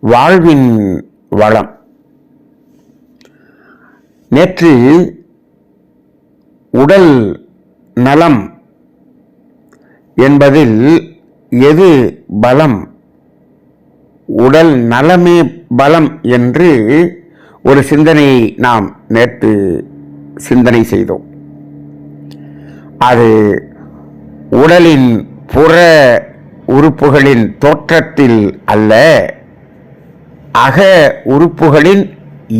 வாழ்வின் வளம். நேற்று உடல் நலம் என்பதில் எது பலம்? உடல் நலமே பலம் என்று ஒரு சிந்தனையை நாம் நேற்று சிந்தனை செய்தோம். அது உடலின் புற உறுப்புகளின் தோற்றத்தில் அல்ல அக உறுப்புகளின்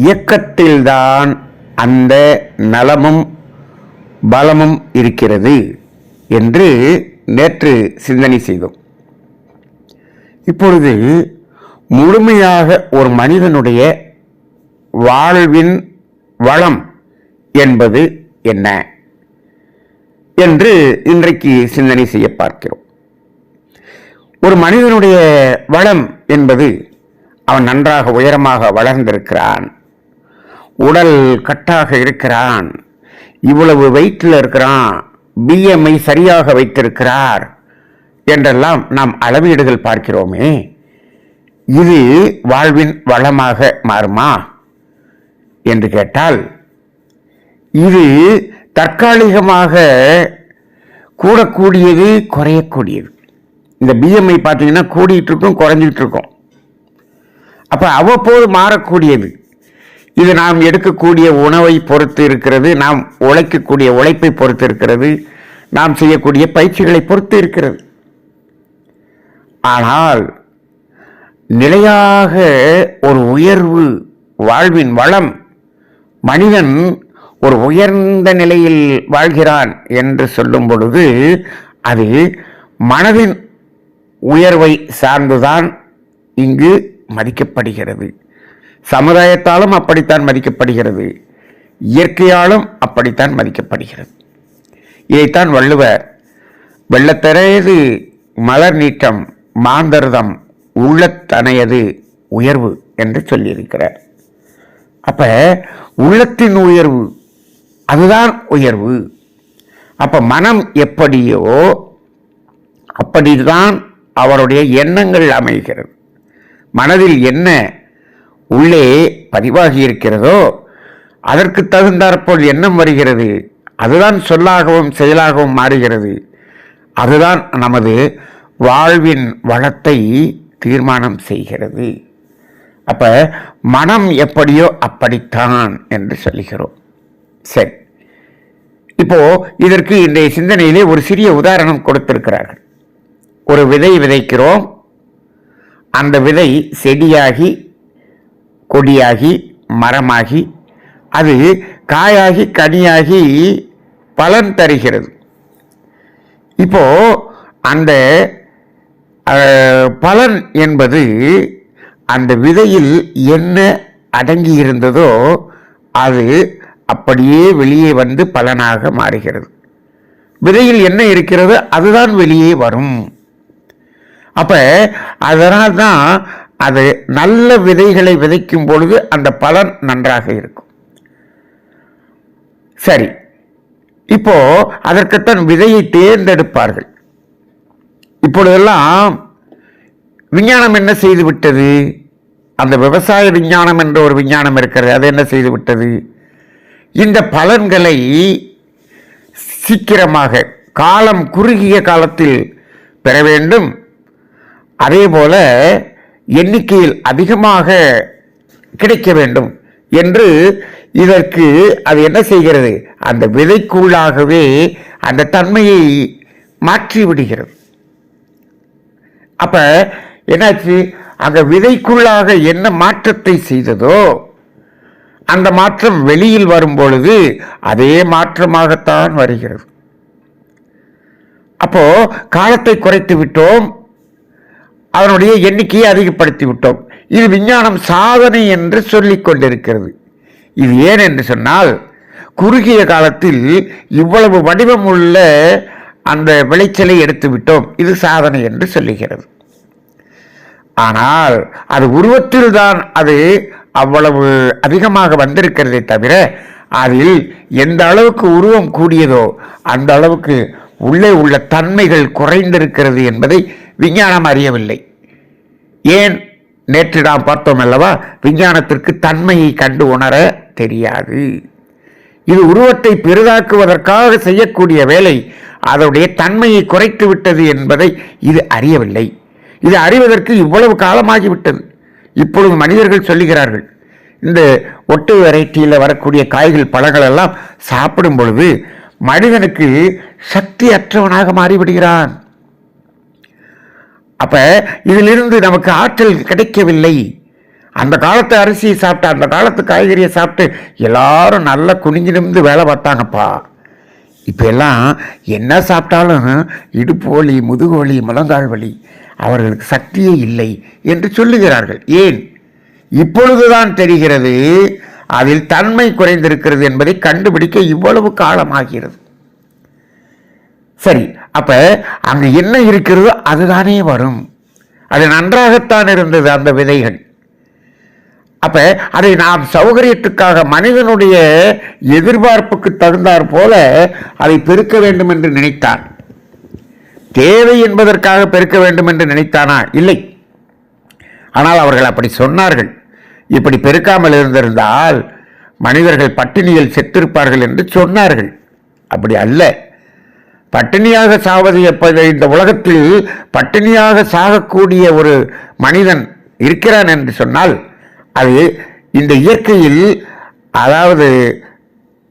இயக்கத்தில்தான் அந்த நலமும் பலமும் இருக்கிறது என்று நேற்று சிந்தனை செய்தோம். இப்பொழுது முழுமையாக ஒரு மனிதனுடைய வாழ்வின் வளம் என்பது என்ன என்று இன்றைக்கு சிந்தனை செய்ய பார்க்கிறோம். ஒரு மனிதனுடைய வளம் என்பது அவன் நன்றாக உயரமாக வளர்ந்திருக்கிறான். உடல் கட்டாக இருக்கிறான். இவ்வளவு வெயிட்டில் இருக்கிறான். பிஎம்ஐ சரியாக வைத்திருக்கிறார் என்றெல்லாம் நாம் அளவீடுகள் பார்க்கிறோமே. இது வாழ்வின் வளமாக மாறுமா? என்று கேட்டால் இது தற்காலிகமாக கூடக்கூடியது குறையக்கூடியது. இந்த பிஎம்ஐ பார்த்தீங்கன்னா கூடிட்டு இருக்கும் குறைஞ்சிட்டு இருக்கும். அப்போ அவ்வப்போது மாறக்கூடியது. இது நாம் எடுக்கக்கூடிய உணவை பொறுத்து இருக்கிறது நாம் உழைக்கக்கூடிய உழைப்பை பொறுத்து இருக்கிறது நாம் செய்யக்கூடிய பயிற்சிகளை பொறுத்து இருக்கிறது. ஆனால் நிலையாக ஒரு உயர்வு வாழ்வின் வளம் மனிதன் ஒரு உயர்ந்த நிலையில் வாழ்கிறான் என்று சொல்லும் பொழுது அது மனதின் உயர்வை சார்ந்துதான் இங்கு மதிக்கப்படுகிறது. சமுதாயத்தாலும் அப்படித்தான் மதிக்கப்படுகிறது. இயற்கையாலும் அப்படித்தான் மதிக்கப்படுகிறது. இதைத்தான் வள்ளுவர் வெள்ளத்தரையது மலர் நீட்டம் மாந்தர்தம் உள்ளத்தனையது உயர்வு என்று சொல்லியிருக்கிறார். அப்போ உள்ளத்தின் உயர்வு அதுதான் உயர்வு. அப்போ மனம் எப்படியோ அப்படிதான் அவருடைய எண்ணங்கள் அமைகிறது. மனதில் என்ன உள்ளே பதிவாகி இருக்கிறதோ அதற்கு தகுந்தாற்போல் எண்ணம் வருகிறது. அதுதான் சொல்லாகவும் செயலாகவும் மாறுகிறது. அதுதான் நமது வாழ்வின் வளத்தை தீர்மானம் செய்கிறது. அப்ப மனம் எப்படியோ அப்படித்தான் என்று சொல்லுகிறோம். சரி. இப்போ இதற்கு இன்றைய சிந்தனையிலே ஒரு சிறிய உதாரணம் கொடுத்திருக்கிறார்கள். ஒரு விதை விதைக்கிறோம். அந்த விதை செடியாகி கொடியாகி மரமாகி அது காயாகி கனியாகி பலன் தருகிறது. இப்போ அந்த பலன் என்பது அந்த விதையில் என்ன அடங்கி இருந்ததோ அது அப்படியே வெளியே வந்து பலனாக மாறுகிறது. விதையில் என்ன இருக்கிறதோ அதுதான் வெளியே வரும். அப்போ அதனால் தான் அது நல்ல விதைகளை விதைக்கும் பொழுது அந்த பலன் நன்றாக இருக்கும். சரி. இப்போ அதற்குத்தான் விதையை தேர்ந்தெடுப்பார்கள். இப்பொழுதெல்லாம் விஞ்ஞானம் என்ன செய்து விட்டது? அந்த விவசாய விஞ்ஞானம் என்ற ஒரு விஞ்ஞானம் இருக்கிறது அது என்ன செய்து விட்டது? இந்த பலன்களை சீக்கிரமாக காலம் குறுகிய காலத்தில் பெற வேண்டும். அதே போல எண்ணிக்கையில் அதிகமாக கிடைக்க வேண்டும் என்று இதற்கு அது என்ன செய்கிறது? அந்த விதைக்குள்ளாகவே அந்த தன்மையை மாற்றி விடுகிறது. அப்ப என்னாச்சு? அந்த விதைக்குள்ளாக என்ன மாற்றத்தை செய்ததோ அந்த மாற்றம் வெளியில் வரும் பொழுது அதே மாற்றமாகத்தான் வருகிறது. அப்போ காலத்தை குறைத்து விட்டோம். அதனுடைய எண்ணிக்கையை அதிகப்படுத்தி விட்டோம் இது விஞ்ஞானம் சாதனை என்று சொல்லிக் கொண்டிருக்கிறது. இது ஏன் என்று சொன்னால் குறுகிய காலத்தில் இவ்வளவு வடிவம் உள்ள அந்த விளைச்சலை எடுத்து விட்டோம் இது சாதனை என்று சொல்லுகிறது. ஆனால் அது உருவத்தில்தான் அது அவ்வளவு அதிகமாக வந்திருக்கிறதே தவிர அதில் எந்த அளவுக்கு உருவம் கூடியதோ அந்த அளவுக்கு உள்ளே உள்ள தன்மைகள் குறைந்திருக்கிறது என்பதை விஞ்ஞானம் அறியவில்லை. ஏன் நேற்று நாம் பார்த்தோம் அல்லவா? விஞ்ஞானத்திற்கு தன்மையை கண்டு உணர தெரியாது. இது உருவத்தை பெரிதாக்குவதற்காக செய்யக்கூடிய வேலை. அதனுடைய தன்மையை குறைத்து விட்டது என்பதை இது அறியவில்லை. இது அறிவதற்கு இவ்வளவு காலமாகிவிட்டது. இப்பொழுது மனிதர்கள் சொல்லுகிறார்கள் இந்த ஒட்டு வெரைட்டியில் வரக்கூடிய காய்கள் பழங்கள் எல்லாம் சாப்பிடும் பொழுது மனிதனுக்கு சக்தி அற்றவனாக மாறிவிடுகிறான். அப்ப இதிலிருந்து நமக்கு ஆற்றல் கிடைக்கவில்லை. அந்த காலத்து அரிசியை சாப்பிட்டு அந்த காலத்து காய்கறியை சாப்பிட்டு எல்லாரும் நல்லா குனிஞ்சு நிமிந்து வேலை பார்த்தாங்கப்பா. இப்போ எல்லாம் என்ன சாப்பிட்டாலும் இடுப்பு வலி முதுகு வலி முழங்கால் வலி அவர்களுக்கு சக்தியே இல்லை என்று சொல்லுகிறார்கள். ஏன்? இப்பொழுதுதான் தெரிகிறது அதில் தன்மை குறைந்திருக்கிறது என்பதை கண்டுபிடிக்க இவ்வளவு காலமாகிறது. சரி அப்ப அங்கே என்ன இருக்கிறதோ அதுதானே வரும். அது நன்றாகத்தான் இருந்தது அந்த விதைகள். அப்ப அதை நாம் சௌகரியத்துக்காக மனிதனுடைய எதிர்பார்ப்புக்கு தகுந்தாற் போல அதை பெருக்க வேண்டும் என்று நினைத்தான் தேவை என்பதற்காக பெருக்க வேண்டும் என்று நினைத்தானா? இல்லை. ஆனால் அவர்கள் அப்படி சொன்னார்கள். இப்படி பெருக்காமல் இருந்திருந்தால் மனிதர்கள் பட்டினியில் செத்திருப்பார்கள் என்று சொன்னார்கள். அப்படி அல்ல. பட்டினியாக சாவது எப்போது? இந்த உலகத்தில் பட்டினியாக சாகக்கூடிய ஒரு மனிதன் இருக்கிறான் என்று சொன்னால் அது இந்த இயற்கையில் அதாவது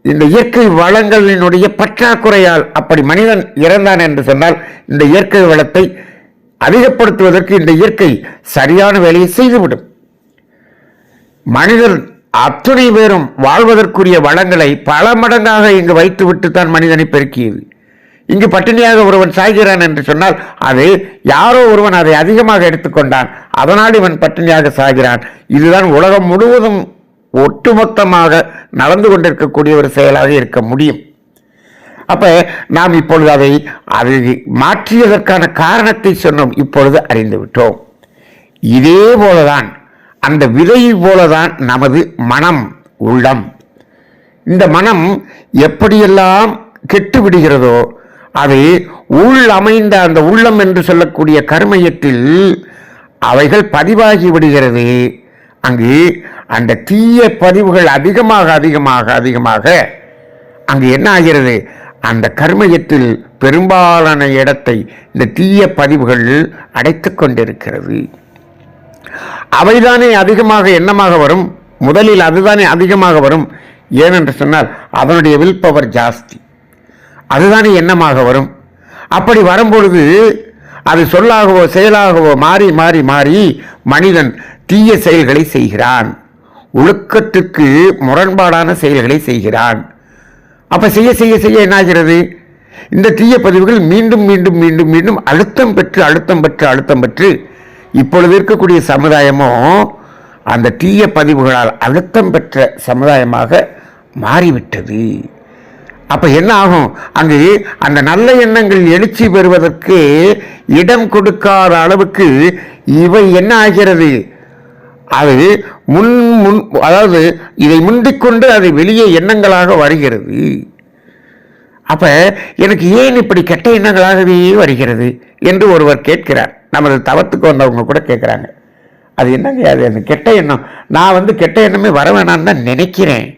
இந்த இயற்கை வளங்களினுடைய பற்றாக்குறையால் அப்படி மனிதன் இறந்தான் என்று சொன்னால் இந்த இயற்கை வளத்தை அதிகப்படுத்துவதற்கு இந்த இயற்கை சரியான வேலையை செய்துவிடும். மனிதன் அத்துணை பேரும் வாழ்வதற்குரிய வளங்களை பல மடங்காக இங்கு வைத்துவிட்டு தான் மனிதனை பெருக்கியது. இங்கு பட்டினியாக ஒருவன் சாய்கிறான் என்று சொன்னால் அது யாரோ ஒருவன் அதை அதிகமாக எடுத்துக்கொண்டான். அதனால் இவன் பட்டினியாக சாகிறான் இதுதான் உலகம் முழுவதும் ஒட்டுமொத்தமாக நடந்து கொண்டிருக்கக்கூடிய ஒரு செயலாக இருக்க முடியும். அப்ப நாம் இப்பொழுது அதை அதை மாற்றியதற்கான காரணத்தை சொன்னோம் இப்பொழுது அறிந்து விட்டோம். இதே போலதான் அந்த விதை போலதான் நமது மனம் உள்ளம். இந்த மனம் எப்படியெல்லாம் கெட்டு விடுகிறதோ அது உள் அமைந்த அந்த உள்ளம் என்று சொல்லக்கூடிய கருமையத்தில் அவைகள் பதிவாகி விடுகிறது. அங்கு அந்த தீய பதிவுகள் அதிகமாக அதிகமாக அதிகமாக அங்கு என்ன ஆகிறது? அந்த கர்மயத்தில் பெரும்பாலான இடத்தை இந்த தீய பதிவுகள் அடைத்து கொண்டிருக்கிறது. அவைதானே அதிகமாக எண்ணமாக வரும்? முதலில் அதுதானே அதிகமாக வரும்? ஏனென்று சொன்னால் அதனுடைய வில் பவர் ஜாஸ்தி. அதுதானே எண்ணமாக வரும். அப்படி வரும்பொழுது அது சொல்லாகவோ செயலாகவோ மாறி மாறி மாறி மனிதன் தீய செயல்களை செய்கிறான். ஒழுக்கத்துக்கு முரண்பாடான செயல்களை செய்கிறான். அப்போ செய்ய செய்ய செய்ய என்னாகிறது? இந்த தீய பதிவுகள் மீண்டும் மீண்டும் மீண்டும் மீண்டும் அழுத்தம் பெற்று அழுத்தம் பெற்று அழுத்தம் பெற்று இப்பொழுது இருக்கக்கூடிய சமுதாயமும் அந்த தீய பதிவுகளால் அழுத்தம் பெற்ற சமுதாயமாக மாறிவிட்டது. அப்போ என்ன ஆகும்? அங்கு அந்த நல்ல எண்ணங்கள் எழுச்சி பெறுவதற்கு இடம் கொடுக்காத அளவுக்கு இவை என்ன ஆகிறது? அது முன் முன் அதாவது இதை முந்திக்கொண்டு அது வெளியே எண்ணங்களாக வருகிறது. அப்போ எனக்கு ஏன் இப்படி கெட்ட எண்ணங்களாகவே வருகிறது என்று ஒருவர் கேட்கிறார். நமது தவத்துக்கு வந்தவங்க கூட கேட்குறாங்க. அது என்னங்க அது? அந்த கெட்ட எண்ணம். நான் வந்து கெட்ட எண்ணமே வர வேணான்னு தான் நினைக்கிறேன்.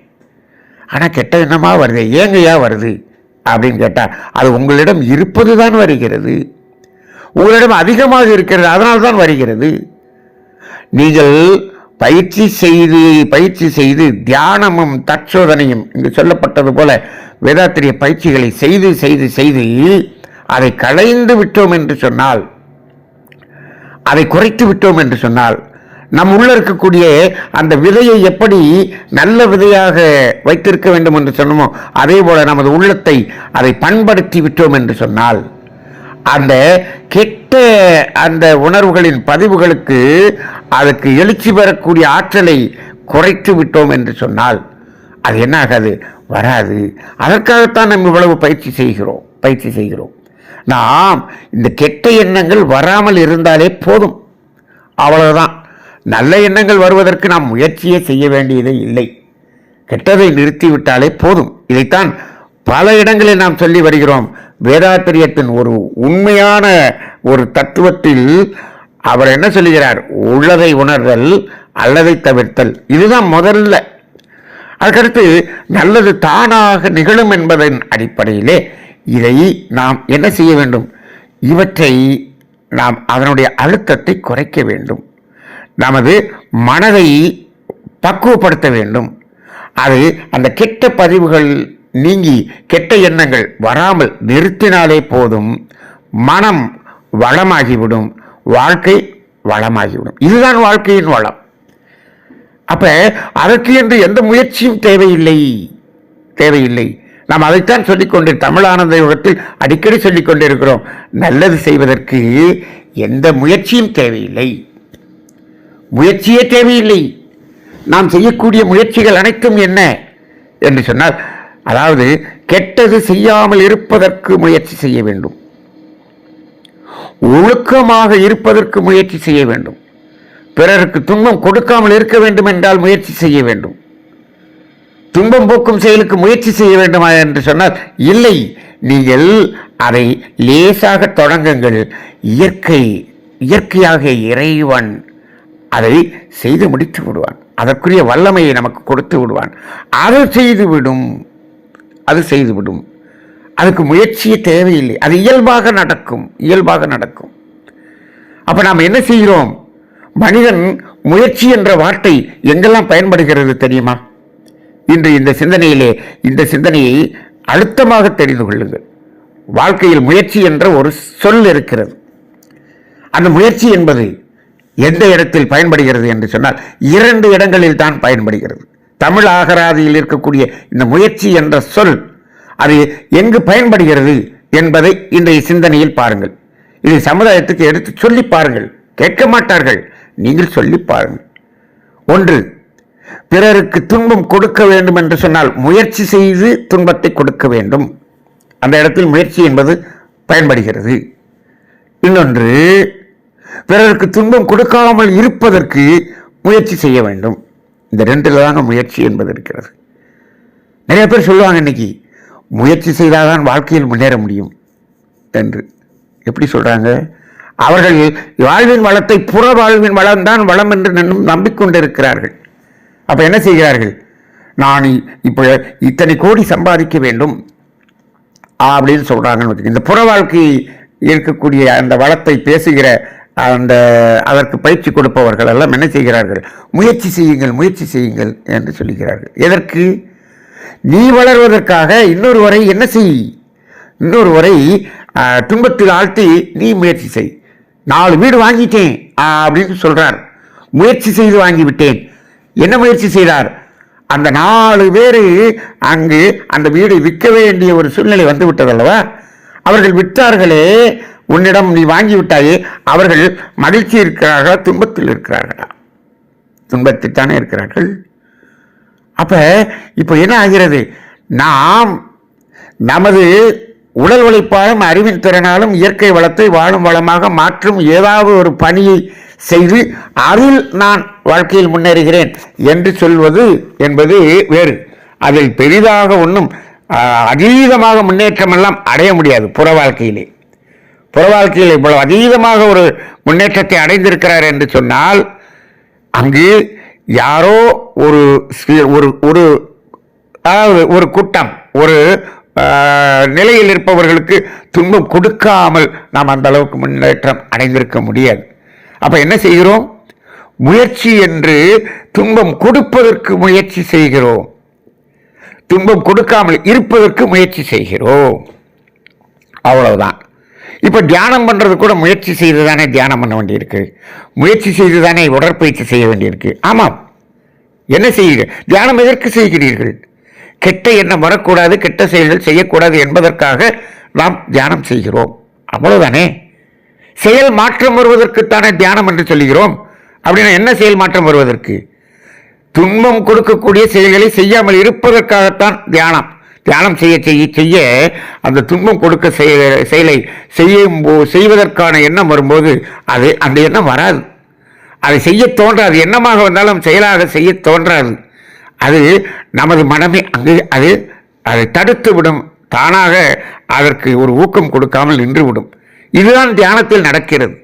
ஆனால் கெட்ட எண்ணமாக வருது? ஏங்கையா வருது? அப்படின்னு கேட்டால் அது உங்களிடம் இருப்பது தான் வருகிறது. உங்களிடம் அதிகமாக இருக்கிறது அதனால் தான் வருகிறது. நீங்கள் பயிற்சி செய்து பயிற்சி செய்து தியானமும் தற்சோதனையும் இங்கு சொல்லப்பட்டது போல வேதாத்திரிய பயிற்சிகளை செய்து செய்து செய்து அதை களைந்து விட்டோம் என்று சொன்னால் அதை குறைத்து விட்டோம் என்று சொன்னால் நம் உள்ள இருக்கக்கூடிய அந்த விதையை எப்படி நல்ல விதையாக வைத்திருக்க வேண்டும் என்று சொன்னோமோ அதே போல நமது உள்ளத்தை அதை பண்படுத்தி விட்டோம் என்று சொன்னால் அந்த கெட்ட அந்த உணர்வுகளின் பதிவுகளுக்கு அதுக்கு எழுச்சி பெறக்கூடிய ஆற்றலை குறைத்து விட்டோம் என்று சொன்னால் அது என்ன ஆகாது? வராது. அதற்காகத்தான் நம்ம இவ்வளவு பயிற்சி செய்கிறோம் பயிற்சி செய்கிறோம். நாம் இந்த கெட்ட எண்ணங்கள் வராமல் இருந்தாலே போதும். அவ்வளவுதான். நல்ல எண்ணங்கள் வருவதற்கு நாம் முயற்சியே செய்ய வேண்டியதே இல்லை. கெட்டதை நிறுத்திவிட்டாலே போதும். இதைத்தான் பல இடங்களில் நாம் சொல்லி வருகிறோம். வேதாத்திரியத்தின் ஒரு உண்மையான ஒரு தத்துவத்தில் அவர் என்ன சொல்லுகிறார்? உள்ளதை உணர்தல் அல்லதை தவிர்த்தல். இதுதான் முதல்ல. அதுக்கடுத்து நல்லது தானாக நிகழும் என்பதன் அடிப்படையிலே இதை நாம் என்ன செய்ய வேண்டும்? இவற்றை நாம் அதனுடைய அழுத்தத்தை குறைக்க வேண்டும். நமது மனதை பக்குவப்படுத்த வேண்டும். அது அந்த கெட்ட பதிவுகள் நீங்கி கெட்ட எண்ணங்கள் வராமல் நிறுத்தினாலே போதும். மனம் வளமாகிவிடும். வாழ்க்கை வளமாகிவிடும். இதுதான் வாழ்க்கையின் வளம். அப்போ அதற்கு என்று எந்த முயற்சியும் தேவையில்லை. தேவையில்லை. நாம் அதைத்தான் சொல்லிக்கொண்டு தமிழானந்த யுகத்தில் அடிக்கடி சொல்லிக்கொண்டிருக்கிறோம் நல்லது செய்வதற்கு எந்த முயற்சியும் தேவையில்லை. முயற்சியே தேவையில்லை. நாம் செய்யக்கூடிய முயற்சிகள் அனைத்தும் என்ன? என்று சொன்னால் அதாவது கெட்டது செய்யாமல் இருப்பதற்கு முயற்சி செய்ய வேண்டும். ஒழுக்கமாக இருப்பதற்கு முயற்சி செய்ய வேண்டும். பிறருக்கு துன்பம் கொடுக்காமல் இருக்க வேண்டும் என்றால் முயற்சி செய்ய வேண்டும். துன்பம் போக்கும் செயலுக்கு முயற்சி செய்ய வேண்டுமா என்று சொன்னால் இல்லை. நீங்கள் அதை லேசாக தொடங்குங்கள். இயற்கை இயற்கையாக இறைவன் அதை செய்து முடித்து விடுவான். அதற்குரிய வல்லமையை நமக்கு கொடுத்து விடுவான். அதை செய்துவிடும் அது செய்துவிடும் அதுக்கு முயற்சியே தேவையில்லை. அது இயல்பாக நடக்கும். இயல்பாக நடக்கும். அப்போ நாம் என்ன செய்கிறோம்? மனிதன் முயற்சி என்ற வார்த்தை எங்கெல்லாம் பயன்படுகிறது தெரியுமா? இன்று இந்த சிந்தனையிலே இந்த சிந்தனையை அழுத்தமாக தெரிந்து கொள்ளுங்கள். வாழ்க்கையில் முயற்சி என்ற ஒரு சொல் இருக்கிறது. அந்த முயற்சி என்பது எந்த இடத்தில் பயன்படுகிறது என்று சொன்னால் இரண்டு இடங்களில் தான் பயன்படுகிறது. தமிழ் ஆகராதியில் இருக்கக்கூடிய இந்த முயற்சி என்ற சொல் அது எங்கு பயன்படுகிறது என்பதை இன்றைய சிந்தனையில் பாருங்கள். இதை சமுதாயத்துக்கு எடுத்து சொல்லி பாருங்கள். கேட்க மாட்டார்கள். நீங்கள் சொல்லி பாருங்கள். ஒன்று பிறருக்கு துன்பம் கொடுக்க வேண்டும் என்று சொன்னால் முயற்சி செய்து துன்பத்தை கொடுக்க வேண்டும். அந்த இடத்தில் முயற்சி என்பது பயன்படுகிறது. இன்னொன்று பிறருக்கு துன்பம் கொடுக்காமல் இருப்பதற்கு முயற்சி செய்ய வேண்டும். இந்த ரெண்டில் தாங்க முயற்சி என்பது இருக்கிறது. நிறைய பேர் சொல்லுவாங்க இன்னைக்கு முயற்சி செய்தால்தான் வாழ்க்கையில் முன்னேற முடியும். என்று. எப்படி சொல்றாங்க? அவர்கள் வாழ்வின் வளத்தை புற வாழ்வின் வளம்தான் வளம் என்று நம் நம்பிக்கொண்டிருக்கிறார்கள். அப்ப என்ன செய்கிறார்கள்? நான் இப்போ இத்தனை கோடி சம்பாதிக்க வேண்டும். அப்படின்னு சொல்றாங்கன்னு இந்த புற வாழ்க்கை இருக்கக்கூடிய அந்த வளத்தை பேசுகிற அந்த அதற்கு பயிற்சி கொடுப்பவர்கள் எல்லாம் என்ன செய்கிறார்கள்? முயற்சி செய்யுங்கள் முயற்சி செய்யுங்கள் என்று சொல்லுகிறார்கள் எதற்கு? நீ வளர்வதற்காக இன்னொருவரை என்ன செய்? இன்னொருவரை துன்பத்தில் ஆழ்த்தி நீ முயற்சி செய். நாலு வீடு வாங்கிட்டேன் அப்படின்னு சொல்கிறார் முயற்சி செய்து வாங்கிவிட்டேன். என்ன முயற்சி செய்தார்? அந்த நாலு பேர் அங்கு அந்த வீடு விற்க வேண்டிய ஒரு சூழ்நிலை வந்து விட்டதல்லவா அவர்கள் விற்றார்களே உன்னிடம் நீ வாங்கிவிட்டாயே அவர்கள் மகிழ்ச்சி இருக்கிறார்களா துன்பத்தில் இருக்கிறார்களா. துன்பத்தில் தானே இருக்கிறார்கள் அப்போ இப்போ என்ன ஆகிறது? நாம் நமது உடல் உழைப்பாலும் அறிவின் திறனாலும் இயற்கை வளத்தை வாழும் வளமாக மாற்றும் ஏதாவது ஒரு பணியை செய்து அதில் நான் வாழ்க்கையில் முன்னேறுகிறேன் என்று சொல்வது என்பது வேறு. அதில் பெரிதாக ஒன்றும் அதீதமாக முன்னேற்றமெல்லாம் அடைய முடியாது புற வாழ்க்கையிலே. புற வாழ்க்கையில் இவ்வளவு அதீதமாக ஒரு முன்னேற்றத்தை அடைந்திருக்கிறார் என்று சொன்னால் அங்கு யாரோ ஒரு ஒரு ஒரு அதாவது ஒரு கூட்டம் ஒரு நிலையில் இருப்பவர்களுக்கு துன்பம் கொடுக்காமல் நாம் அந்த அளவுக்கு முன்னேற்றம் அடைந்திருக்க முடியாது. அப்போ என்ன செய்கிறோம்? முயற்சி என்று துன்பம் கொடுப்பதற்கு முயற்சி செய்கிறோம். துன்பம் கொடுக்காமல் இருப்பதற்கு முயற்சி செய்கிறோம். அவ்வளவுதான். இப்போ தியானம் பண்ணுறது கூட முயற்சி செய்து தானே தியானம் பண்ண வேண்டியிருக்கு. முயற்சி செய்து தானே உடற்பயிற்சி செய்ய வேண்டியிருக்கு. ஆமாம் என்ன செய்யுங்க தியானம் எதற்கு செய்கிறீர்கள்? கெட்ட எண்ணம் வரக்கூடாது கெட்ட செயல்கள் செய்யக்கூடாது என்பதற்காக நாம் தியானம் செய்கிறோம். அவ்வளோதானே செயல் மாற்றம் வருவதற்குத்தானே தியானம் என்று சொல்லுகிறோம் அப்படின்னா என்ன செயல் மாற்றம் வருவதற்கு? துன்பம் கொடுக்கக்கூடிய செயல்களை செய்யாமல் இருப்பதற்காகத்தான் தியானம். தியானம் செய்ய செய்ய செய்ய அந்த துன்பம் கொடுக்க செய்ய செயலை செய்யும் செய்வதற்கான எண்ணம் வரும்போது அது அந்த எண்ணம் வராது. அதை செய்ய தோன்றாது. எண்ணமாக வந்தாலும் செயலாக செய்ய தோன்றாது. அது நமது மனமே அங்கு அது அதை தடுத்து விடும். தானாக அதற்கு ஒரு ஊக்கம் கொடுக்காமல் நின்று விடும் இதுதான் தியானத்தில் நடக்கிறது.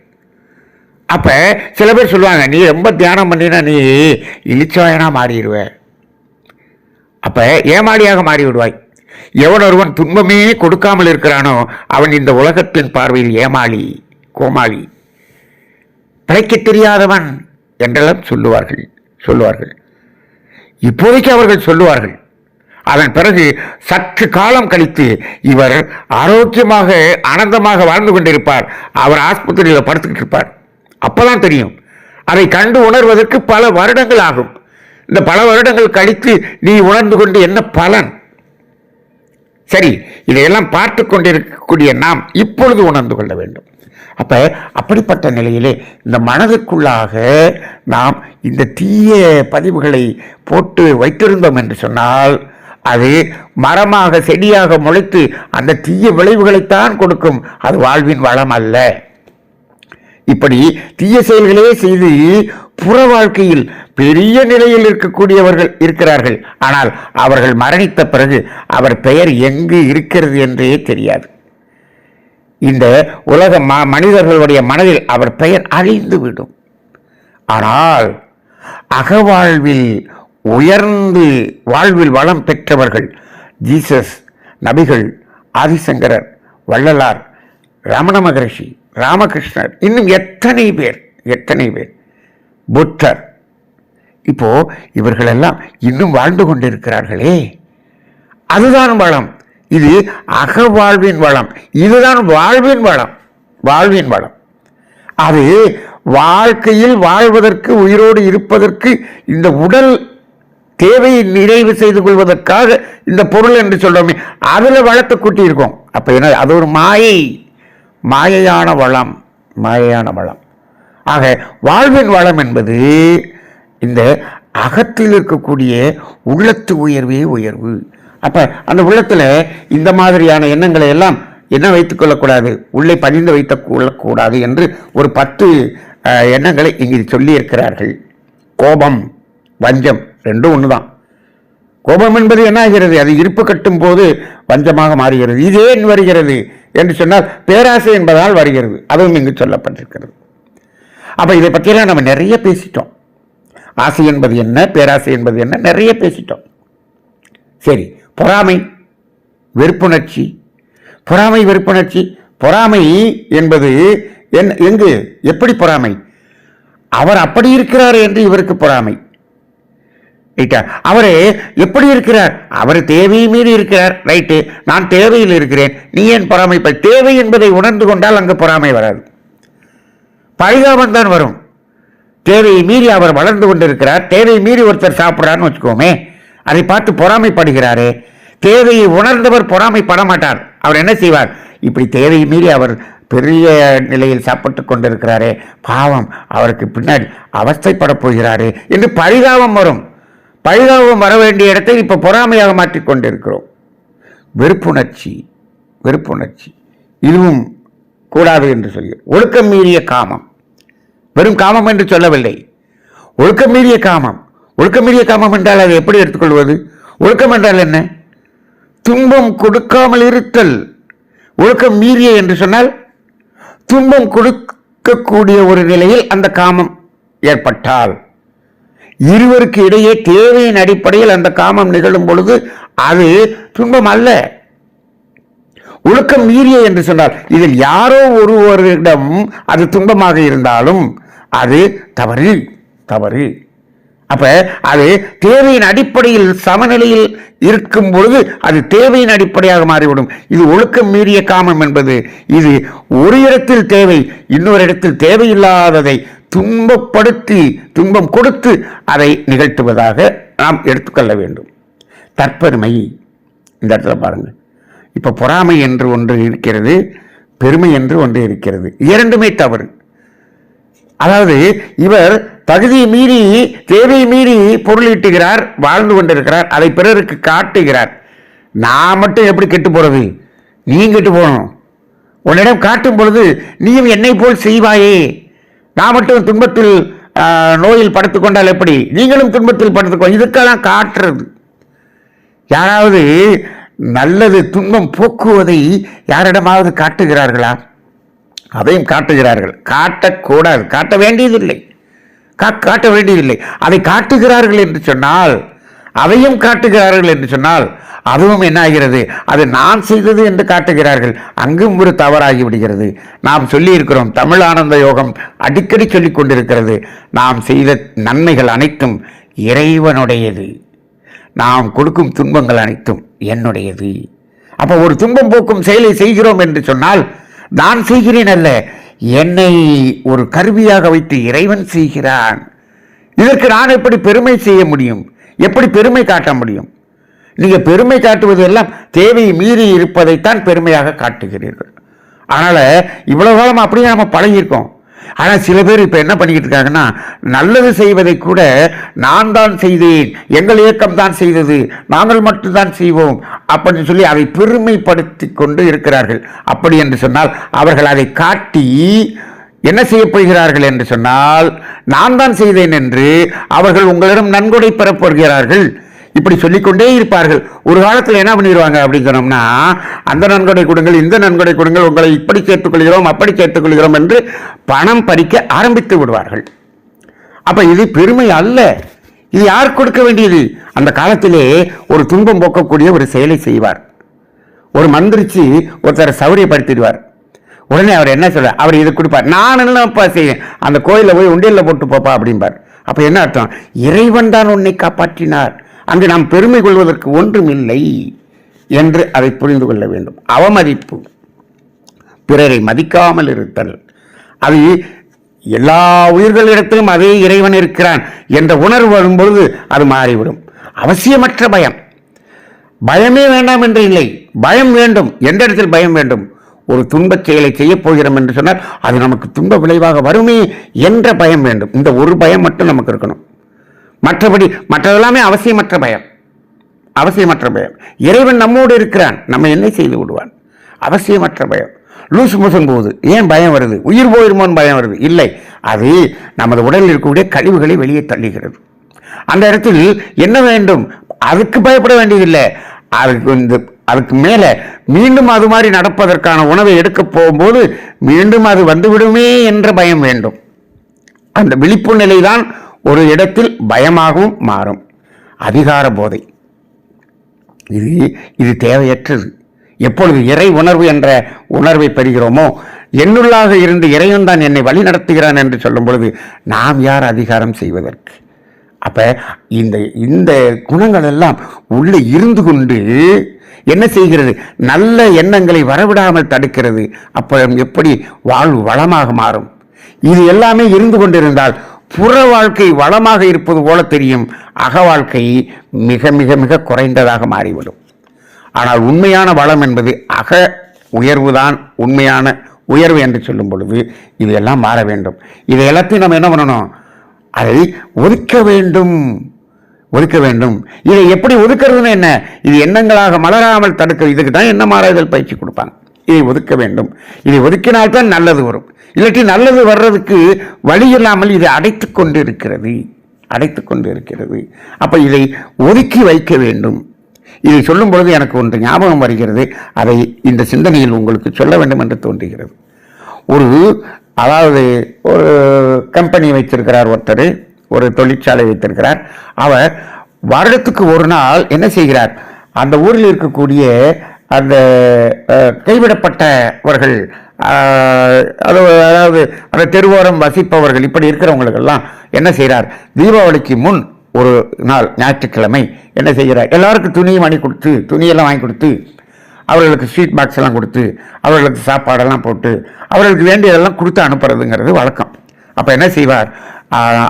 அப்போ சில பேர் சொல்லுவாங்க நீ ரொம்ப தியானம் பண்ணினா நீ இழிச்சாயனா மாறிடுவ. அப்போ ஏமாடியாக மாறி விடுவாய் எவன் ஒருவன் துன்பமே கொடுக்காமல் இருக்கிறானோ அவன் இந்த உலகத்தின் பார்வையில் ஏமாளி கோமாளி. பிழைக்க தெரியாதவன் என்றெல்லாம் சொல்லுவார்கள் சொல்லுவார்கள். இப்போதைக்கு அவர்கள் சொல்லுவார்கள். அதன் பிறகு சற்று காலம் கழித்து இவர் ஆரோக்கியமாக ஆனந்தமாக வாழ்ந்து கொண்டிருப்பார். அவர் ஆஸ்பத்திரியில் படுத்துக்கிட்டு இருப்பார். அப்போதான் தெரியும். அதை கண்டு உணர்வதற்கு பல வருடங்கள் ஆகும். இந்த பல வருடங்கள் கழித்து நீ உணர்ந்து கொண்டு என்ன பலன்? சரி இதையெல்லாம் பார்த்து கொண்டிருக்கக்கூடிய நாம் இப்பொழுது உணர்ந்து கொள்ள வேண்டும். அப்போ அப்படிப்பட்ட நிலையிலே இந்த மனதுக்குள்ளாக நாம் இந்த தீய பதிவுகளை போட்டு வைத்திருந்தோம் என்று சொன்னால் அது மரமாக செடியாக முளைத்து அந்த தீய விளைவுகளைத்தான் கொடுக்கும். அது வாழ்வின் வளம் அல்ல. இப்படி தீய செயல்களே செய்து புற வாழ்க்கையில் பெரிய நிலையில் இருக்கக்கூடியவர்கள் இருக்கிறார்கள். ஆனால் அவர்கள் மரணித்த பிறகு அவர் பெயர் எங்கு இருக்கிறது என்றே தெரியாது. இந்த உலக ம மனிதர்களுடைய மனதில் அவர் பெயர் அழிந்து விடும். ஆனால் அகவாழ்வில் உயர்ந்து வாழ்வில் வளம் பெற்றவர்கள் ஜீசஸ் நபிகள் ஆதிசங்கரர் வள்ளலார் ரமண மகரிஷி ராமகிருஷ்ணர் இன்னும் எத்தனை பேர் எத்தனை பேர்? புத்தர். இப்போ இவர்களெல்லாம் இன்னும் வாழ்ந்து கொண்டிருக்கிறார்களே. அதுதான் வளம். இது அகவாழ்வின் வளம். இதுதான் வாழ்வின் வளம். வாழ்வின் வளம். அது வாழ்க்கையில் வாழ்வதற்கு உயிரோடு இருப்பதற்கு இந்த உடல் தேவையை நிறைவு செய்து கொள்வதற்காக இந்த பொருள் என்று சொல்றோமே அதில் வளத்தை கூட்டியிருக்கோம். அப்போ என்ன அது ஒரு மாயை. மாயையான வளம். மாயையான வளம். ஆக வாழ்வின் வளம் என்பது இந்த அகத்தில் இருக்கக்கூடிய உள்ளத்து உயர்வே உயர்வு. அப்போ அந்த உள்ளத்தில் இந்த மாதிரியான எண்ணங்களை எல்லாம் என்ன வைத்துக் கொள்ளக்கூடாது? உள்ளே பதிந்து வைத்துக் கொள்ளக்கூடாது என்று ஒரு பத்து எண்ணங்களை இங்கு சொல்லியிருக்கிறார்கள். கோபம் வஞ்சம் ரெண்டும் ஒன்று தான் கோபம் என்பது என்ன ஆகிறது அது இருப்பு கட்டும் போது வஞ்சமாக மாறுகிறது. இது ஏன் வருகிறது என்று சொன்னால் பேராசை என்பதால் வருகிறது. அதுவும் இங்கு சொல்லப்பட்டிருக்கிறது. அப்போ இதை பற்றியெல்லாம் நம்ம நிறைய பேசிட்டோம். ஆசை என்பது என்ன பேராசை என்பது என்ன நிறைய பேசிட்டோம். சரி பொறாமை வெறுப்புணர்ச்சி. பொறாமை வெறுப்புணர்ச்சி பொறாமை என்பது என் எங்கு எப்படி பொறாமை? அவர் அப்படி இருக்கிறார் என்று இவருக்கு பொறாமை. ரைட்டா? அவரு எப்படி இருக்கிறார்? அவர் தேவையை மீறி இருக்கிறார். ரைட்டு. நான் தேவையில் இருக்கிறேன். நீ ஏன் பொறாமைப்ப? தேவை என்பதை உணர்ந்து கொண்டால் அங்கு பொறாமை வராது. பரிதாபம் தான் வரும். தேவையை மீறி அவர் வளர்ந்து கொண்டிருக்கிறார். தேவையை மீறி ஒருத்தர் சாப்பிட்றான்னு வச்சுக்கோமே அதை பார்த்து பொறாமைப்படுகிறாரே. தேவையை உணர்ந்தவர் பொறாமைப்பட மாட்டார். அவர் என்ன செய்வார்? இப்படி தேவையை மீறி அவர் பெரிய நிலையில் சாப்பிட்டு கொண்டிருக்கிறாரே. பாவம் அவருக்கு பின்னாடி அவஸ்தைப்படப் போகிறாரே என்று பரிதாபம் வரும். பரிதாபம் வர வேண்டிய இடத்தை இப்போ பொறாமையாக மாற்றிக் கொண்டிருக்கிறோம். வெறுப்புணர்ச்சி வெறுப்புணர்ச்சி. இதுவும் கூடாது என்று சொல்லி. ஒழுக்கம் மீறிய காமம். வெறும் காமம் என்று சொல்லவில்லை. ஒழுக்கம் மீறிய காமம். ஒழுக்கம் மீறிய காமம் என்றால் அதை எப்படி எடுத்துக்கொள்வது? ஒழுக்கம் என்றால் என்ன? துன்பம் கொடுக்காமல் இருத்தல். ஒழுக்கம் மீறிய என்று சொன்னால் துன்பம் கொடுக்கக்கூடிய ஒரு நிலையில் அந்த காமம் ஏற்பட்டால் இருவருக்கு இடையே தேவையின் அடிப்படையில் அந்த காமம் நிகழும் பொழுது அது துன்பம் அல்ல. ஒழுக்கம் மீறிய என்று சொன்னால் இதில் யாரோ ஒருவரிடம் அது துன்பமாக இருந்தாலும் அது தவறு தவறு. அப்ப அது தேவையின் அடிப்படையில் சமநிலையில் இருக்கும் பொழுது அது தேவையின் அடிப்படையாக மாறிவிடும். இது ஒழுக்கம் மீறிய காமம் என்பது. இது ஒரு இடத்தில் தேவை இன்னொரு இடத்தில் தேவையில்லாததை துன்பப்படுத்தி துன்பம் கொடுத்து அதை நிகழ்த்துவதாக நாம் எடுத்துக்கொள்ள வேண்டும். தற்பெருமை. இந்த இடத்துல பாருங்கள். இப்போ பொறாமை என்று ஒன்று இருக்கிறது பெருமை என்று ஒன்று இருக்கிறது. இரண்டுமே தவறு. அதாவது இவர் தகுதியை மீறி தேவையை மீறி பொருளீட்டுகிறார் வாழ்ந்து கொண்டிருக்கிறார் அதை பிறருக்கு காட்டுகிறார். நான் மட்டும் எப்படி கெட்டு போகிறது நீ கெட்டு போகணும். உன்னிடம் காட்டும் பொழுது நீயும் என்னை போல் செய்வாயே. நான் மட்டும் துன்பத்தில் நோயில் படுத்துக் கொண்டால் எப்படி? நீங்களும் துன்பத்தில் படுத்துக்கோ. இதுக்கெல்லாம் காட்டுறது. யாராவது நல்லது துன்பம் போக்குவதை யாரிடமாவது காட்டுகிறார்களா? அதையும் காட்டுகிறார்கள். காட்டக்கூடாது. காட்ட வேண்டியதில்லை. கா- காட்ட வேண்டியதில்லை. அதை காட்டுகிறார்கள் என்று சொன்னால் அதையும் காட்டுகிறார்கள் என்று சொன்னால் அதுவும் என்ன ஆகிறது? அது நான் செய்தது என்று காட்டுகிறார்கள். அங்கும் ஒரு தவறாகி விடுகிறது. நாம் சொல்லியிருக்கிறோம் தமிழ் ஆனந்த யோகம் அடிக்கடி சொல்லிக் கொண்டிருக்கிறது நாம் செய்த நன்மைகள் அனைத்தும் இறைவனுடையது. நாம் கொடுக்கும் துன்பங்கள் அனைத்தும் என்னுடையது. அப்போ ஒரு துன்பம் போக்கும் செயலை செய்கிறோம் என்று சொன்னால் நான் செய்கிறேன் அல்ல என்னை ஒரு கருவியாக வைத்து இறைவன் செய்கிறான். இதற்கு நான் எப்படி பெருமை செய்ய முடியும்? எப்படி பெருமை காட்ட முடியும்? நீங்கள் பெருமை காட்டுவது எல்லாம் தேவையை மீறி இருப்பதைத்தான் பெருமையாக காட்டுகிறீர்கள். அதனால் இவ்வளோ காலம் அப்படியே நம்ம பழகியிருக்கோம். ஆனா சில பேர் இப்போ என்ன பண்ணிக்கிட்டு இருக்காங்கன்னா நல்லது செய்வதை கூட நான் தான் செய்தேன் எங்கள் இயக்கம் தான் செய்தது நாங்கள் மட்டும்தான் செய்வோம் அப்படின்னு சொல்லி அதை பெருமைப்படுத்தி கொண்டு இருக்கிறார்கள். அப்படி என்று சொன்னால் அவர்கள் அதை காட்டி என்ன செய்யப்படுகிறார்கள் என்று சொன்னால் நான் தான் செய்தேன் என்று அவர்கள் உங்களிடம் நன்கொடை பெறப்படுகிறார்கள் இப்படி சொல்லிக்கொண்டே இருப்பார்கள். ஒரு காலத்தில் என்ன பண்ணிடுவாங்க அப்படின்னு சொன்னோம்னா அந்த நன்கொடை கொடுங்கள் இந்த நன்கொடை கொடுங்கள் உங்களை இப்படி சேர்த்துக்கொள்கிறோம் அப்படி சேர்த்துக்கொள்கிறோம் என்று பணம் பறிக்க ஆரம்பித்து விடுவார்கள். அப்போ இது பெருமை அல்ல. இது யார் கொடுக்க வேண்டியது? அந்த காலத்திலே ஒரு துன்பம் போக்கக்கூடிய ஒரு செயலை செய்வார். ஒரு மந்திரிச்சு ஒருத்தரை சௌரியப்படுத்திடுவார். உடனே அவர் என்ன சொல்றார்? அவர் இது கொடுப்பார். நான் என்னப்பா செய்வேன்? அந்த கோயிலில் போய் உண்டியலில் போட்டு போப்பா அப்படிம்பார். அப்போ என்ன அர்த்தம்? இறைவன் தான் உன்னை காப்பாற்றினார். அங்கு நாம் பெருமை கொள்வதற்கு ஒன்றும் இல்லை என்று அதை புரிந்து கொள்ள வேண்டும். அவமதிப்பு. பிறரை மதிக்காமல் இருத்தல். அது எல்லா உயிர்களிடத்திலும் அதே இறைவன் இருக்கிறான் என்ற உணர்வு வரும்பொழுது அது மாறிவிடும். அவசியமற்ற பயம். பயமே வேண்டாம் என்று இல்லை. பயம் வேண்டும். எந்த இடத்தில் பயம் வேண்டும்? ஒரு துன்பச் செயலை செய்யப் போகிறோம் என்று சொன்னால் அது நமக்கு துன்ப விளைவாக வருமே என்ற பயம் வேண்டும். இந்த ஒரு பயம் மட்டும் நமக்கு இருக்கணும். மற்றபடி மற்றதெல்லாமே அவசியமற்ற பயம். அவசியமற்ற பயம். இறைவன் நம்மோடு இருக்கிறான். நம்ம என்ன செய்து விடுவான். அவசியமற்ற பயம். லூஸ் மோசன் போகுது. ஏன் பயம் வருது? உயிர் போயிருமோன்னு பயம் வருது. இல்லை. அது நமது உடலில் இருக்கக்கூடிய கழிவுகளை வெளியே தள்ளுகிறது. அந்த இடத்தில் என்ன வேண்டும்? அதுக்கு பயப்பட வேண்டியதில்லை. அதுக்கு இந்த அதுக்கு மேலே மீண்டும் அது மாதிரி நடப்பதற்கான உணவை எடுக்க போகும்போது மீண்டும் அது வந்துவிடுமே என்ற பயம் வேண்டும். அந்த விழிப்பு நிலை தான் ஒரு இடத்தில் பயமாகவும் மாறும். அதிகார போதை. இது இது தேவையற்றது. எப்பொழுது இறை உணர்வு என்ற உணர்வை பெறுகிறோமோ என்னுள்ளாக இருந்து இறைவன் தான் என்னை வழி நடத்துகிறான் என்று சொல்லும் பொழுது நாம் யார் அதிகாரம் செய்வதற்கு? அப்ப இந்த இந்த குணங்கள் எல்லாம் உள்ளே இருந்து கொண்டு என்ன செய்கிறது? நல்ல எண்ணங்களை வரவிடாமல் தடுக்கிறது. அப்போ எப்படி வாழ்வு வளமாக மாறும்? இது எல்லாமே இருந்து கொண்டிருந்தால் புற வாழ்க்கை வளமாக இருப்பது போல தெரியும். அக வாழ்க்கை மிக மிக மிக குறைந்ததாக மாறிவிடும். ஆனால் உண்மையான வளம் என்பது அக உயர்வுதான் உண்மையான உயர்வு என்று சொல்லும் பொழுது இதையெல்லாம் மாற வேண்டும். இதை எல்லாத்தையும் நம்ம என்ன பண்ணணும்? அதை ஒதுக்க வேண்டும். ஒதுக்க வேண்டும். இதை எப்படி ஒதுக்கிறதுன்னு என்ன? இது எண்ணங்களாக மலராமல் தடுக்க இதுக்கு தான் என்ன மாறாதல் பயிற்சி கொடுப்பாங்க. இதை ஒதுக்க வேண்டும். இதை ஒதுக்கினால்தான் நல்லது வரும். இல்லாட்டி நல்லது வர்றதுக்கு வழி இல்லாமல் இதை அடைத்து கொண்டு இருக்கிறது அடைத்து கொண்டு இருக்கிறது அப்போ இதை ஒதுக்கி வைக்க வேண்டும். இதை சொல்லும் பொழுது எனக்கு ஒன்று ஞாபகம் வருகிறது. அதை இந்த சிந்தனையில் உங்களுக்கு சொல்ல வேண்டும் என்று தோன்றுகிறது. ஒரு அதாவது ஒரு கம்பெனி வைத்திருக்கிறார் ஒருத்தர் ஒரு தொழிற்சாலை வைத்திருக்கிறார். அவர் வருடத்துக்கு ஒரு நாள் என்ன செய்கிறார்? அந்த ஊரில் இருக்கக்கூடிய அந்த கைவிடப்பட்டவர்கள் அது அதாவது அந்த தெருவோரம் வசிப்பவர்கள் இப்படி இருக்கிறவங்களுக்கெல்லாம் என்ன செய்கிறார் தீபாவளிக்கு முன் ஒரு நாள் ஞாயிற்றுக்கிழமை என்ன செய்கிறார்? எல்லாருக்கும் துணியும் வாங்கி கொடுத்து துணியெல்லாம் வாங்கி கொடுத்து அவர்களுக்கு ஸ்வீட் பாக்ஸ் எல்லாம் கொடுத்து அவர்களுக்கு சாப்பாடெல்லாம் போட்டு அவர்களுக்கு வேண்டியதெல்லாம் கொடுத்து அனுப்புறதுங்கிறது வழக்கம். அப்போ என்ன செய்வார்?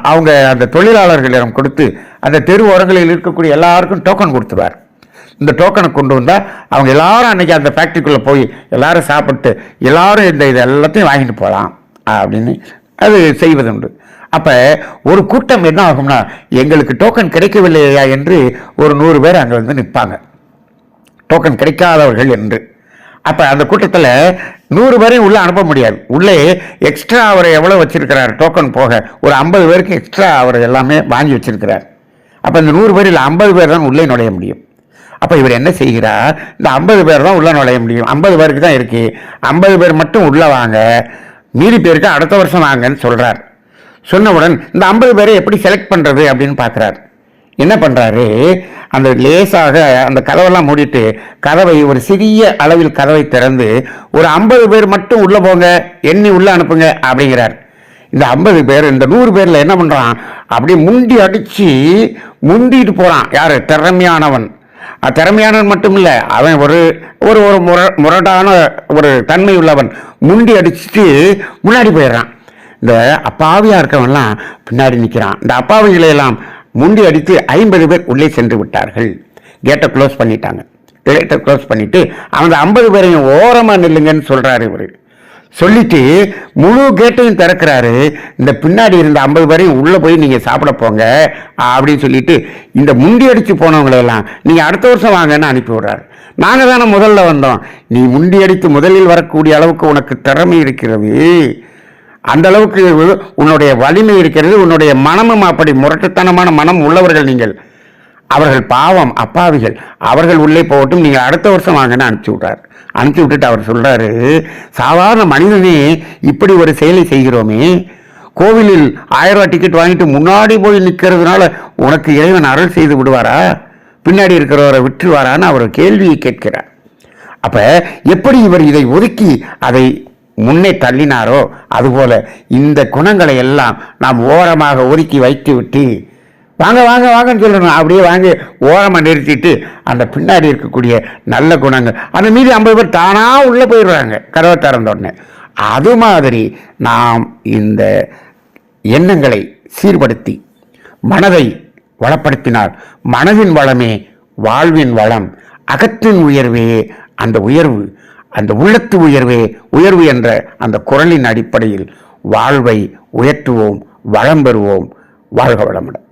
அவங்க அந்த தொழிலாளர்களிடம் கொடுத்து அந்த தெரு ஓரங்களில் இருக்கக்கூடிய எல்லாருக்கும் டோக்கன் கொடுத்துவார் இந்த டோக்கனை கொண்டு வந்தால் அவங்க எல்லாரும் அன்றைக்கி அந்த ஃபேக்ட்ரிக்குள்ளே போய் எல்லோரும் சாப்பிட்டு எல்லாரும் இந்த இது எல்லாத்தையும் வாங்கிட்டு போகலாம் அப்படின்னு அது செய்வதுண்டு. அப்போ ஒரு கூட்டம் என்ன ஆகும்னா எங்களுக்கு டோக்கன் கிடைக்கவில்லையா என்று ஒரு நூறு பேர் அங்கே வந்து நிற்பாங்க. டோக்கன் கிடைக்காதவர்கள் என்று. அப்போ அந்த கூட்டத்தில் நூறு பேரையும் உள்ளே அனுப்ப முடியாது. உள்ளே எக்ஸ்ட்ரா அவர் எவ்வளோ வச்சுருக்கிறார்? டோக்கன் போக ஒரு ஐம்பது பேருக்கு எக்ஸ்ட்ரா அவர் எல்லாமே வாங்கி வச்சிருக்கிறார். அப்போ இந்த நூறு பேரில் ஐம்பது பேர் தான் உள்ளே நுழைய முடியும். அப்போ இவர் என்ன செய்கிறார்? இந்த ஐம்பது பேர் தான் உள்ளே நுழைய முடியும். ஐம்பது பேருக்கு தான் இருக்குது ஐம்பது பேர் மட்டும் உள்ளே வாங்க. மீதி பேருக்கு அடுத்த வருஷம் வாங்கன்னு சொல்கிறார் சொன்னவுடன் இந்த ஐம்பது பேரை எப்படி செலக்ட் பண்ணுறது அப்படின்னு பார்க்குறாரு. என்ன பண்ணுறாரு அந்த லேசாக அந்த கதவெல்லாம் மூடிட்டு கதவை ஒரு சிறிய அளவில் கதவை திறந்து ஒரு ஐம்பது பேர் மட்டும் உள்ளே போங்க எண்ணி உள்ளே அனுப்புங்க அப்படிங்கிறார். இந்த ஐம்பது பேர் இந்த நூறு பேரில் என்ன பண்ணுறான் அப்படியே முண்டி அடித்து முந்திட்டு போகிறான் யார்? திறமையானவன். திறமையானவன் மட்டும் இல்லை அவன் ஒரு ஒரு ஒரு முர முரட்டான ஒரு தன்மை உள்ளவன். முண்டி அடிச்சுட்டு முன்னாடி போயிடுறான். இந்த அப்பாவியாக இருக்கவன்லாம் பின்னாடி நிற்கிறான் இந்த அப்பாவிகளையெல்லாம் முண்டி அடித்து ஐம்பது பேர் உள்ளே சென்று விட்டார்கள். கேட்டை க்ளோஸ் பண்ணிட்டாங்க. கேட்டை க்ளோஸ் பண்ணிவிட்டு அந்த ஐம்பது பேரையும் ஓரமாக நில்லுங்கன்னு சொல்கிறாரு இவர். சொல்லிட்டு முழு கேட்டையும் திறக்கிறாரு. இந்த பின்னாடி இருந்த ஐம்பது பேரையும் உள்ளே போய் நீங்கள் சாப்பிட போங்க அப்படின்னு சொல்லிட்டு இந்த முண்டி அடித்து போனவங்களையெல்லாம் நீங்கள் அடுத்த வருஷம் வாங்கன்னு அனுப்பி விடுறாரு. நாங்கள் தானே முதல்ல வந்தோம். நீ முண்டி அடித்து முதலில் வரக்கூடிய அளவுக்கு உனக்கு திறமை இருக்கிறது. அந்த அளவுக்கு உன்னுடைய வலிமை இருக்கிறது. உன்னுடைய மனமும் அப்படி முரட்டுத்தனமான மனம் உள்ளவர்கள் நீங்கள். அவர்கள் பாவம் அப்பாவிகள். அவர்கள் உள்ளே போகட்டும் நீங்கள் அடுத்த வருஷம் வாங்கன்னு அனுப்பிச்சி விட்டார். அனுப்பிச்சி விட்டுட்டு அவர் சொல்கிறாரு சாதாரண மனிதனே இப்படி ஒரு செயலை செய்கிறோமே. கோவிலில் ஆயிரம் ரூபா டிக்கெட் வாங்கிட்டு முன்னாடி போய் நிற்கிறதுனால உனக்கு இறைவன் அருள் செய்து விடுவாரா? பின்னாடி இருக்கிறவரை விட்டுருவாரான்னு அவர் கேள்வியை கேட்கிறார். அப்போ எப்படி இவர் இதை ஒதுக்கி அதை முன்னே தள்ளினாரோ அதுபோல இந்த குணங்களை எல்லாம் நாம் ஓரமாக ஒதுக்கி வைத்து விட்டு வாங்க வாங்க வாங்கன்னு சொல்லணும் அப்படியே வாங்கி ஓரமாக நிறுத்திட்டு அந்த பின்னாடி இருக்கக்கூடிய நல்ல குணங்கள். அந்த மீதி ஐம்பது பேர் தானாக உள்ளே போயிடுறாங்க. கதவை திறந்தோடனே அது மாதிரி நாம் இந்த எண்ணங்களை சீர்படுத்தி மனதை வளப்படுத்தினால் மனதின் வளமே வாழ்வின் வளம். அகத்தின் உயர்வே அந்த உயர்வு அந்த உள்ளத்து உயர்வே உயர்வு என்ற அந்த குரலின் அடிப்படையில் வாழ்வை உயர்த்துவோம் வளம் பெறுவோம். வாழ்க வளமுடன்.